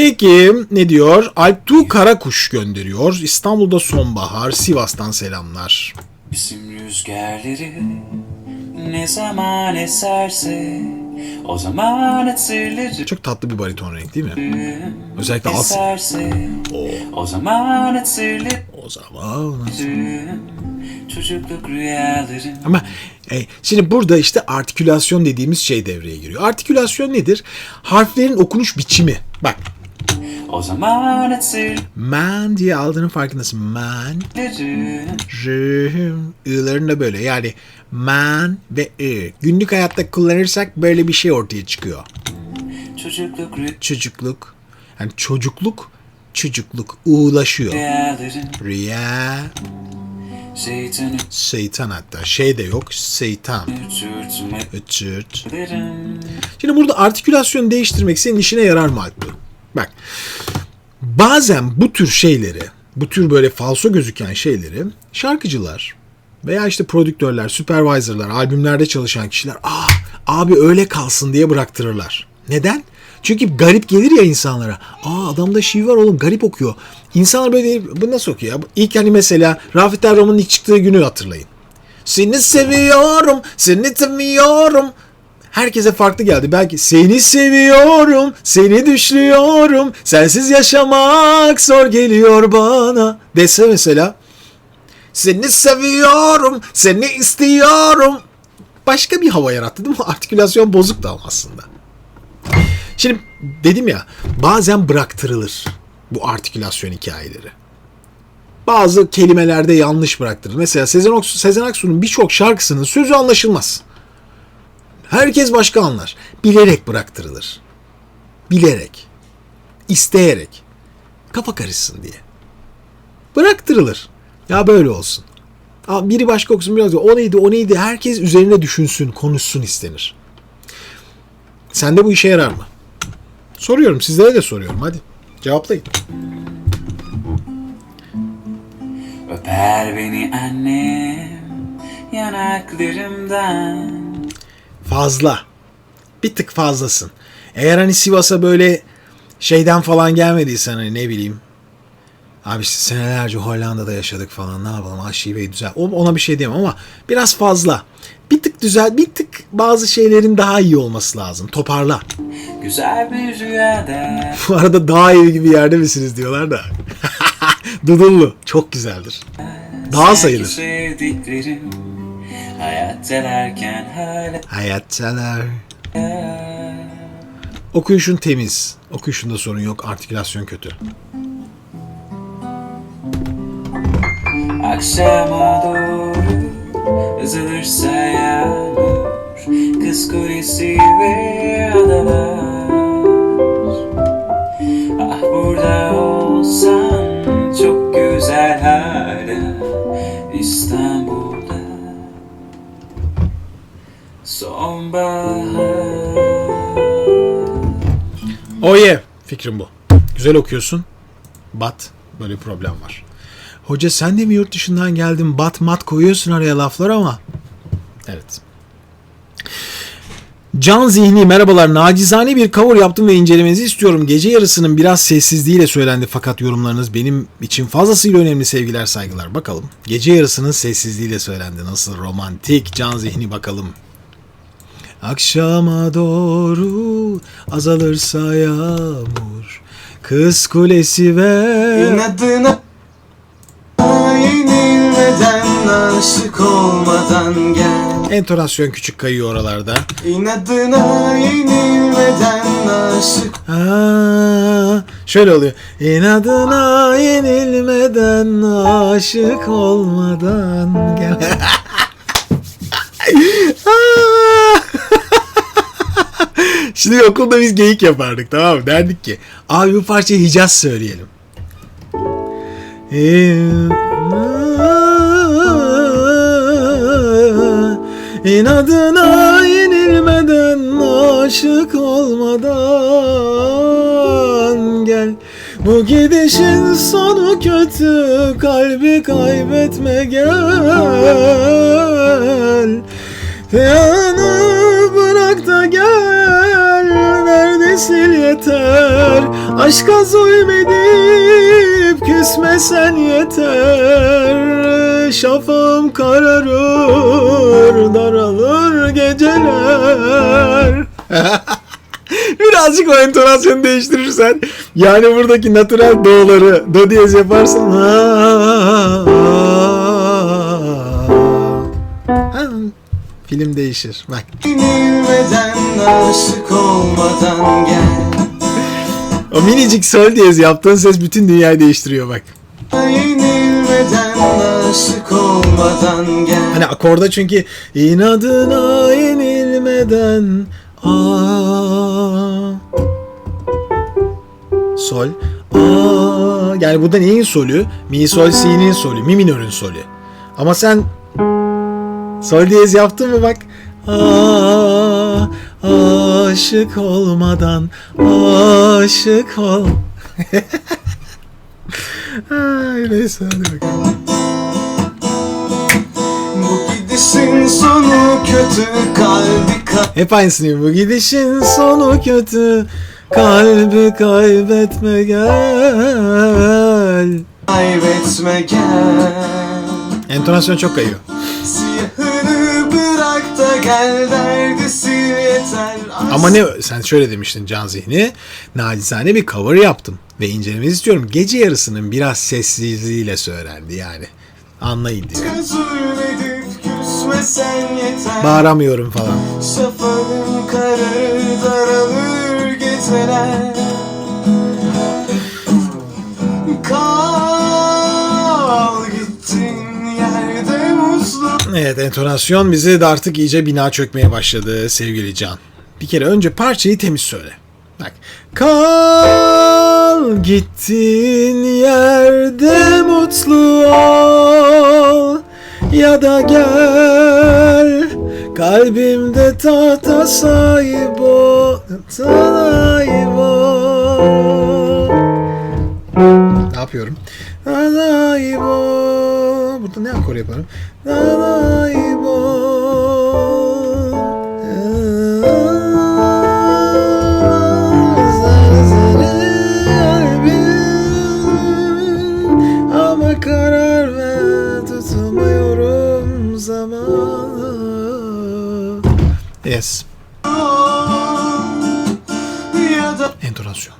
Peki ne diyor? Alptu Karakuş gönderiyor. İstanbul'da sonbahar, Sivas'tan selamlar. İsim rüzgarları ne zaman eserse o zaman hatırlarım Çok tatlı bir bariton renk değil mi? Özellikle alt. eserse o zaman hatırlarım O zaman. çocukluk rüyalarım Ama e, şimdi burada işte artikülasyon dediğimiz şey devreye giriyor. Artikülasyon nedir? Harflerin okunuş biçimi. Bak o zaman hatırlarım man diye aldığının farkındasın. Man, rım, ı'ların da böyle. Yani man ve ı. Günlük hayatta kullanırsak böyle bir şey ortaya çıkıyor. çocukluk Çocukluk. Yani çocukluk, çocukluk uğulaşıyor. Rüya, şeytanı şeytan hatta. Şey de yok, şeytan. Öçürt. Şimdi burada artikülasyon değiştirmek senin işine yarar mı Alptu? Bak bazen bu tür şeyleri, bu tür böyle falso gözüken şeyleri şarkıcılar veya işte prodüktörler, supervisorlar, albümlerde çalışan kişiler ah abi öyle kalsın diye bıraktırırlar. Neden? Çünkü garip gelir ya insanlara. Aa adamda şiir var oğlum garip okuyor. İnsanlar böyle değil, bu nasıl okuyor? İlk hani mesela Rafet Erroman'ın ilk çıktığı günü hatırlayın. Seni seviyorum, seni seviyorum. Herkese farklı geldi. Belki seni seviyorum, seni düşlüyorum, sensiz yaşamak zor geliyor bana dese mesela. Seni seviyorum, seni istiyorum. Başka bir hava yarattı değil mi? Artikülasyon bozuk da aslında. Şimdi dedim ya bazen bıraktırılır bu artikülasyon hikayeleri bazı kelimelerde yanlış bıraktırır. Mesela Sezen, Aksu, Sezen Aksu'nun birçok şarkısının sözü anlaşılmaz. Herkes başka anlar. Bilerek bıraktırılır. Bilerek. isteyerek. Kafa karışsın diye. Bıraktırılır. Ya böyle olsun. Biri başka okusun biraz o neydi o neydi herkes üzerine düşünsün konuşsun istenir. Sende bu işe yarar mı? Soruyorum sizlere de soruyorum hadi cevaplayın. öper beni annem yanaklarımdan Fazla. Bir tık fazlasın. Eğer hani Sivas'a böyle şeyden falan gelmediysen hani ne bileyim. Abi işte senelerce Hollanda'da yaşadık falan ne yapalım aşiveyi düzel. Ona bir şey diyemem ama biraz fazla. Bir tık düzel, bir tık bazı şeylerin daha iyi olması lazım. Toparla. güzel bir rüyada Bu arada dağ evi gibi yerde misiniz diyorlar da. Dudullu. Çok güzeldir. Sanki sayılır. sevdiklerim hayattalarken hala Hayatçalar. Okuyuşun temiz. Okuyuşunda sorun yok. Artikülasyon kötü. Akşama doğru azalırsa yağmur Kız kulesi ve adalar Ah burada olsan Oye. Fikrim bu. Güzel okuyorsun. Bat. Böyle bir problem var. Hoca sen de mi yurt dışından geldin? Bat mat koyuyorsun araya laflar ama. Evet. Can Zihni merhabalar. Nacizane bir cover yaptım ve incelemenizi istiyorum. Gece yarısının biraz sessizliğiyle söylendi fakat yorumlarınız benim için fazlasıyla önemli sevgiler saygılar. Bakalım. Gece yarısının sessizliğiyle söylendi. Nasıl romantik Can Zihni bakalım. Akşama doğru azalırsa yağmur. Kız kulesi ve... İnadına yenilmeden aşık olmadan gel Entonasyon küçük kayıyor oralarda. İnadına yenilmeden aşık Aa, şöyle oluyor. İnadına yenilmeden, aşık olmadan gel. Aa! Şimdi okulda biz geyik yapardık tamam mı? Derdik ki abi bu parçayı Hicaz söyleyelim. İnadına yenilmeden aşık olmadan gel Bu gidişin sonu kötü kalbi kaybetme gel Yanı bırak da gel Derdi sil yeter? Aşka zulmedip küsmesen yeter. Şafağım kararır daralır geceler. Birazcık o entonasyonu değiştirirsen yani buradaki natural do'ları do diyez yaparsın. Ha, film değişir. Bak. Yenilmeden aşık olmadan gel O minicik sol diyez yaptığın ses bütün dünyayı değiştiriyor bak. Yenilmeden aşık olmadan gel Hani akorda çünkü inadına yenilmeden aa sol aa yani bu da neyin solü? Mi sol si'nin solü, mi minörün solü. Ama sen sol diyez yaptın mı bak? Aa, aşık olmadan aşık ol. Ay neyse hadi bakalım. Bu gidişin sonu kötü kalbi Hep aynısını bu gidişin sonu kötü kalbi kaybetme gel. kaybetme gel Entonasyon çok kayıyor. Gel yeter Ama ne sen şöyle demiştin Can Zihni. Nacizane bir cover yaptım ve incelemeyi istiyorum. Gece yarısının biraz sessizliğiyle söylendi yani. Anlayın diye. Bağıramıyorum falan. Şafağın kararır daralır geceler Kal Evet entonasyon bizi de artık iyice bina çökmeye başladı sevgili Can. Bir kere önce parçayı temiz söyle. Bak. Kal gittin yerde mutlu ol ya da gel kalbimde tahta sahip ol sahip ol ne yapıyorum? Nanaibo. Burada ne akor yaparım? Ama karar ver tutmuyorum zamanı. Yes. Entonasyon.